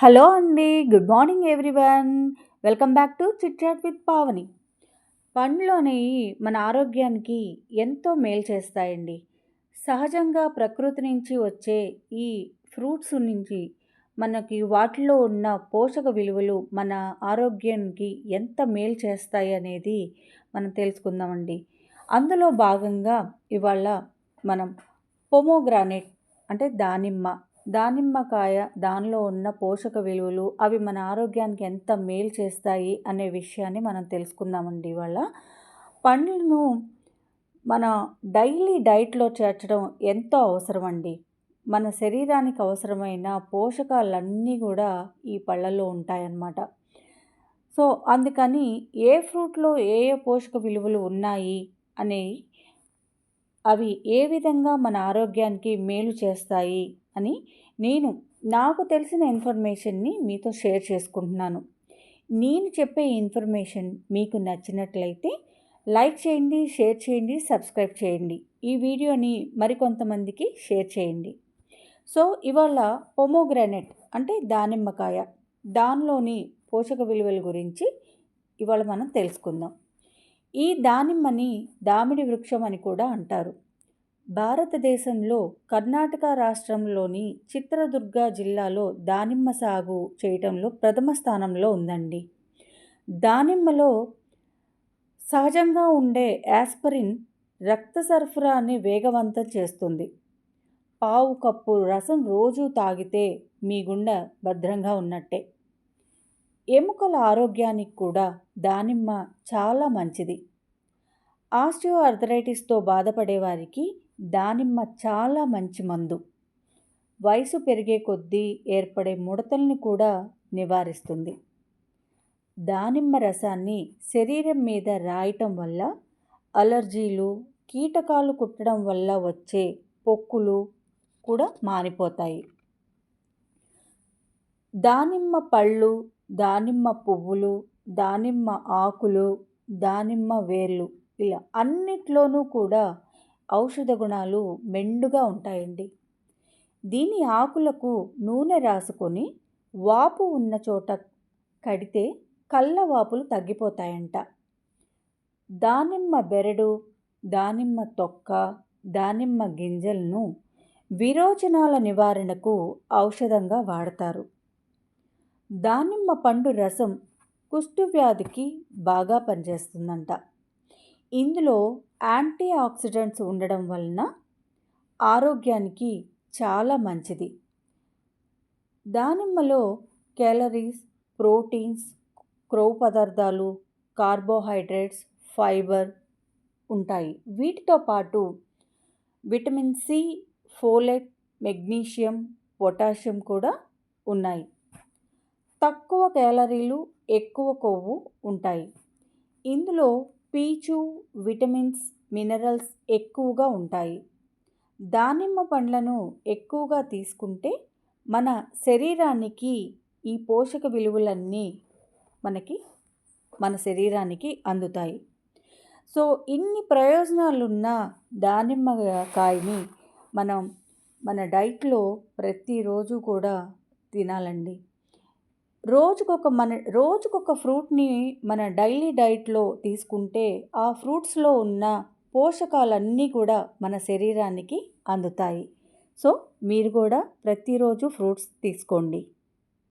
Hello అండి good morning everyone. Welcome back to chitchat with Pavani. పండ్లు అనేవి మన ఆరోగ్యానికి ఎంతో మేలు చేస్తాయండి. సహజంగా ప్రకృతి నుంచి వచ్చే ఈ ఫ్రూట్స్ నుంచి మనకి వాటిలో ఉన్న పోషక విలువలు మన ఆరోగ్యానికి ఎంత మేలు చేస్తాయి అనేది మనం తెలుసుకుందామండి. అందులో భాగంగా ఇవాళ మనం పొమోగ్రానేట్ అంటే దానిమ్మ దానిమ్మకాయ దానిలో ఉన్న పోషక విలువలు అవి మన ఆరోగ్యానికి ఎంత మేలు చేస్తాయి అనే విషయాన్ని మనం తెలుసుకుందామండి ఇవాళ. పండ్లను మన డైలీ డైట్లో చేర్చడం ఎంతో అవసరం అండి మన శరీరానికి అవసరమైన పోషకాలన్నీ కూడా ఈ పళ్ళల్లో ఉంటాయన్నమాట. సో అందుకని ఏ ఫ్రూట్లో ఏ ఏ పోషక విలువలు ఉన్నాయి అనేవి అవి ఏ విధంగా మన ఆరోగ్యానికి మేలు చేస్తాయి అని నేను నాకు తెలిసిన ఇన్ఫర్మేషన్ని మీతో షేర్ చేసుకుంటున్నాను. నేను చెప్పే ఇన్ఫర్మేషన్ మీకు నచ్చినట్లయితే లైక్ చేయండి షేర్ చేయండి సబ్స్క్రైబ్ చేయండి. ఈ వీడియోని మరికొంతమందికి షేర్ చేయండి. సో ఇవాళ పొమోగ్రానెట్ అంటే దానిమ్మకాయ దానిలోని పోషక విలువల గురించి ఇవాళ మనం తెలుసుకుందాం. ఈ దానిమ్మని దామిడి వృక్షం అని కూడా అంటారు. భారతదేశంలో కర్ణాటక రాష్ట్రంలోని చిత్రదుర్గ జిల్లాలో దానిమ్మ సాగు చేయటంలో ప్రథమ స్థానంలో ఉందండి. దానిమ్మలో సహజంగా ఉండే యాస్పరిన్ రక్త సరఫరాని వేగవంతం చేస్తుంది. పావు కప్పు రసం రోజు తాగితే మీ గుండె భద్రంగా ఉన్నట్టే. ఎముకల ఆరోగ్యానికి కూడా దానిమ్మ చాలా మంచిది. ఆస్టియో అర్థరైటిస్తో బాధపడే వారికి దానిమ్మ చాలా మంచి మందు. వయసు పెరిగే కొద్దీ ఏర్పడే ముడతల్ని కూడా నివారిస్తుంది. దానిమ్మ రసాన్ని శరీరం మీద రాయటం వల్ల అలర్జీలు కీటకాలు కుట్టడం వల్ల వచ్చే పొక్కులు కూడా మానిపోతాయి దానిమ్మ పళ్ళు దానిమ్మ పువ్వులు దానిమ్మ ఆకులు దానిమ్మ వేర్లు ఇలా అన్నిట్లోనూ కూడా ఔషధ గుణాలు మెండుగా ఉంటాయండి. దీని ఆకులకు నూనె రాసుకొని వాపు ఉన్న చోట కడితే కళ్ళ వాపులు తగ్గిపోతాయంట. దానిమ్మ బెరడు దానిమ్మ తొక్క దానిమ్మ గింజలను విరోచనాల నివారణకు ఔషధంగా వాడతారు. దానిమ్మ పండు రసం కుష్ఠవ్యాధికి బాగా పనిచేస్తుందంట. ఇందులో యాంటీ ఆక్సిడెంట్స్ ఉండడం వలన ఆరోగ్యానికి చాలా మంచిది. దానిమ్మలో క్యాలరీస్ ప్రోటీన్స్ క్రొవ్వు పదార్థాలు కార్బోహైడ్రేట్స్ ఫైబర్ ఉంటాయి. వీటితో పాటు vitamin C folate magnesium potassium కూడా ఉన్నాయి. తక్కువ క్యాలరీలు ఎక్కువ కొవ్వు ఉంటాయి. ఇందులో పీచు విటమిన్స్ మినరల్స్ ఎక్కువగా ఉంటాయి. దానిమ్మ పండ్లను ఎక్కువగా తీసుకుంటే మన శరీరానికి ఈ పోషక విలువలన్నీ మనకి మన శరీరానికి అందుతాయి. సో ఇన్ని ప్రయోజనాలున్న దానిమ్మ కాయని మనం మన డైట్లో ప్రతిరోజు కూడా తినాలండి. రోజుకొక మన రోజుకొక ఫ్రూట్ని మన డైలీ డైట్లో తీసుకుంటే ఆ ఫ్రూట్స్లో ఉన్న పోషకాలన్నీ కూడా మన శరీరానికి అందుతాయి. సో మీరు కూడా ప్రతిరోజు ఫ్రూట్స్ తీసుకోండి.